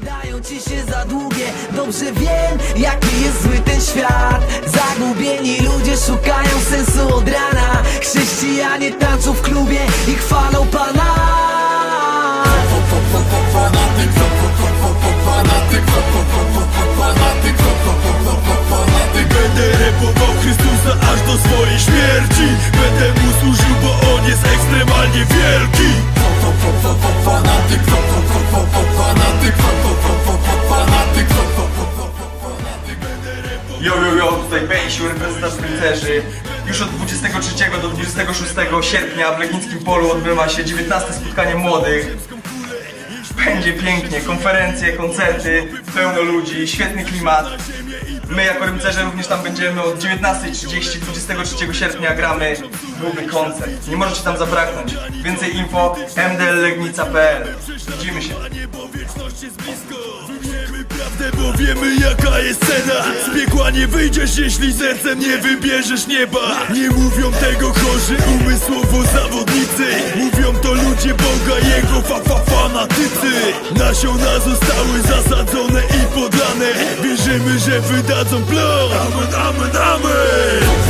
Wydają ci się za długie. Dobrze wiem, jaki jest zły ten świat. Zagubieni ludzie szukają sensu od rana. Chrześcijanie tańczą w klubie i chwalą Pana Yo, yo, yo, tutaj Bejsiu, reprezentant rycerzy. Już od 23 do 26 sierpnia w Legnickim Polu odbywa się 19 spotkanie młodych. Będzie pięknie, konferencje, koncerty, pełno ludzi, świetny klimat. My jako rycerze również tam będziemy od 19.30, 23 sierpnia gramy byłby koncert. Nie możecie tam zabraknąć. Więcej info mdllegnica.pl Widzimy się. Wiemy bo wiemy jaka jest cena. Z piekła nie wyjdziesz, jeśli sercem nie wybierzesz nieba. Nie mówią tego chorzy umysłowo zawodnicy. Mówią to ludzie Boga, Jego fa, fa fanatycy. Nasiona zostały zasadzone i podlane. Wierzymy, że wydadzą plon Amen, amen, amen